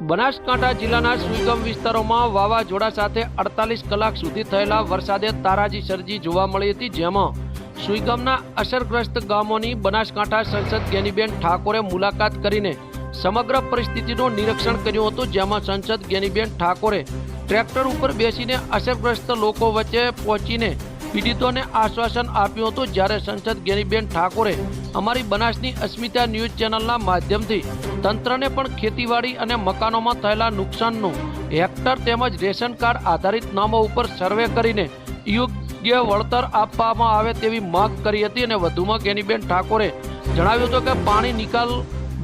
બનાસકાંઠા જિલ્લાના સુગમ વિસ્તારોમાં વાવાઝોડા સાથે અડતાલીસ કલાક સુધી થયેલા વરસાદે તારાજી સર્જી જોવા મળી હતી, જેમાં સુઈગમના અસરગ્રસ્ત ગામોની બનાસકાંઠા સંસદ જ્ઞાનીબેન ઠાકોરે મુલાકાત કરીને સમગ્ર પરિસ્થિતિનું નિરીક્ષણ કર્યું હતું, જેમાં સંસદ જ્ઞાનીબેન ઠાકોરે ટ્રેક્ટર ઉપર બેસીને અસરગ્રસ્ત લોકો વચ્ચે પહોંચીને પીડિતોને આશ્વાસન આપ્યું હતું. જ્યારે સંસદ જ્ઞાનીબેન ઠાકોરે અમારી બનાસની અસ્મિતા ન્યૂઝ ચેનલના માધ્યમથી તંત્રને પણ ખેતીવાડી અને મકાનોમાં થયેલા નુકસાનનું હેક્ટર તેમજ રેશન કાર્ડ આધારિત નામો ઉપર સર્વે કરીને યોગ્ય વળતર આપવામાં આવે તેવી માંગ કરી હતી અને વધુમાં કેનીબેન ઠાકોરે જણાવ્યું હતું કે પાણી નિકાલ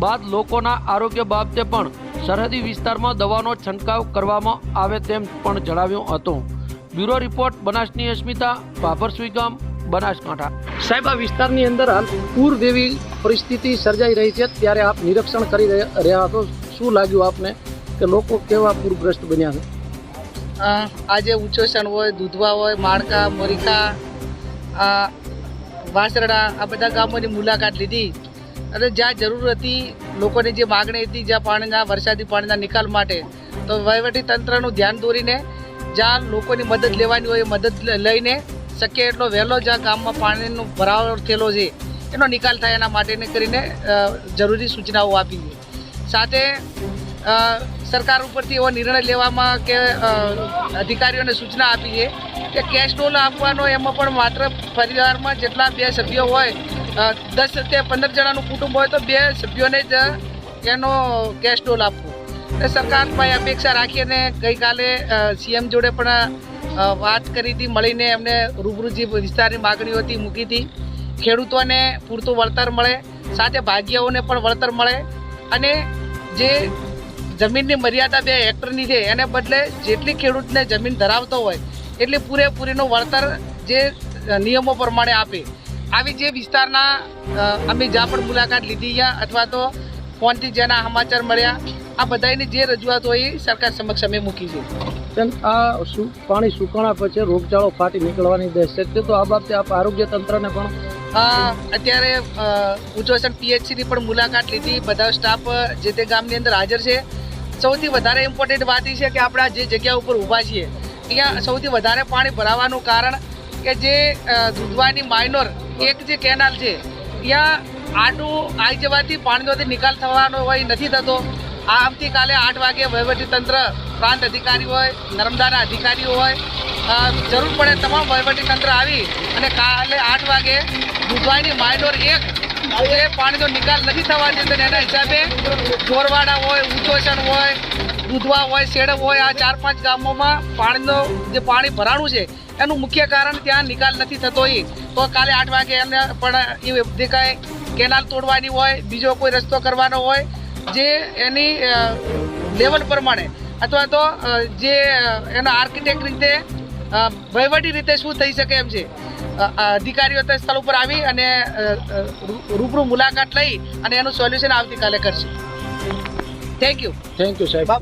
બાદ લોકોના આરોગ્ય બાબતે પણ સરહદી વિસ્તારમાં દવાનો છંટકાવ કરવામાં આવે તેમ પણ જણાવ્યું હતું. બ્યુરો રિપોર્ટ, બનાસની અસ્મિતા ભાભરસુઈ ગામ બનાસકાંઠા. સાહેબ, આ વિસ્તારની અંદર હાલ પૂર જેવી પરિસ્થિતિ સર્જાઈ રહી છે. ત્યારે આપ નિરીક્ષણ કરી રહ્યા છો શું લાગ્યું આપને કે લોકો કેવા પૂરગ્રસ્ત બન્યા છે? આજે ઉચ્ચોષણ હોય, દૂધવા હોય માળકા મોરિકા આ વાસરડા, આ બધા ગામોની મુલાકાત લીધી. અને જ્યાં જરૂર હતી, લોકોની જે માગણી હતી, જ્યાં પાણીના, વરસાદી પાણીના નિકાલ માટે, તો વહીવટી તંત્રનું ધ્યાન દોરીને, જ્યાં લોકોની મદદ લેવાની હોય મદદ લઈને શક્ય એટલો વહેલો જ્યાં ગામમાં પાણીનો ભરાવ થયેલો છે. એનો નિકાલ થાય એના માટેને કરીને જરૂરી સૂચનાઓ આપી છે. સાથે સરકાર ઉપરથી એવો નિર્ણય લેવામાં કે અધિકારીઓને સૂચના આપી છે કે કેશ ટોલ આપવાનો એમાં પણ માત્ર પરિવારમાં જેટલા બે સભ્યો હોય દસ કે પંદર જણાનું કુટુંબ હોય તો બે સભ્યોને જ એનો કેશ ટોલ આપવો. સરકાર પાસે અપેક્ષા રાખીને ગઈકાલે સીએમ જોડે પણ વાત કરી હતી, મળીને એમને રૂબરૂ જે વિસ્તારની માગણીઓ હતી મૂકી હતી. ખેડૂતોને પૂરતું વળતર મળે, સાથે ભાગ્યાઓને પણ વળતર મળે અને જે જમીનની મર્યાદા બે હેક્ટરની છે, એને બદલે જેટલી ખેડૂતને જમીન ધરાવતો હોય, એટલી પૂરેપૂરીનું વળતર જે નિયમો પ્રમાણે આપે. આવી જે વિસ્તારના અમે જ્યાં પણ મુલાકાત લીધી છે અથવા તો ફોનથી જેના સમાચાર મળ્યા, આ બધાની જે રજૂઆત હોય એ સરકાર સમક્ષ અમે મૂકી છે. તેમ આ પાણી સુકાણા પછી રોગચાળો ફાટી નીકળવાની દહેશત છે તો આ બાબતે આપ આરોગ્ય તંત્રને પણ અત્યારે ઉચ્ચોષણ પીએચસીની પણ મુલાકાત લીધી. બધા સ્ટાફ જે તે ગામની અંદર હાજર છે. સૌથી વધારે ઇમ્પોર્ટન્ટ વાત એ છે કે આપણા જે જગ્યા ઉપર ઊભા છીએ અહીંયા સૌથી વધારે પાણી ભરાવાનું કારણ કે જે દૂધવાની માઇનોર એક જે કેનાલ છે, ત્યાં આટું આવી જવાથી પાણીનો નિકાલ થવાનો હોય નથી થતો. આ આવતીકાલે આઠ વાગે વહીવટીતંત્ર પ્રાંત અધિકારી હોય, નર્મદાના અધિકારીઓ હોય જરૂર પડે તમામ વહીવટીતંત્ર આવી અને કાલે આઠ વાગે દુધવાઈની માઇનોર એક જે પાણીનો નિકાલ નથી થવા દેતો એના હિસાબે ઢોરવાડા હોય ઉચોસણ હોય, દૂધવા હોય શેડવ હોય, આ ચાર પાંચ ગામોમાં પાણીનો જે પાણી ભરાણું છે, એનું મુખ્ય કારણ ત્યાં નિકાલ નથી થતો એ તો કાલે આઠ વાગે એમને પણ એ કાંઈ કેનાલ તોડવાની હોય, બીજો કોઈ રસ્તો કરવાનો હોય જે એની લેવલ પ્રમાણે અથવા તો જે એનો આર્કિટેક્ટ રીતે વહીવટી રીતે શું થઈ શકે એમ છે. અધિકારીઓ તે સ્થળ ઉપર આવી અને રૂબરૂ મુલાકાત લઈ અને એનું સોલ્યુશન આવતીકાલે કરશે. થેન્ક યુ થેન્ક યુ સાહેબ.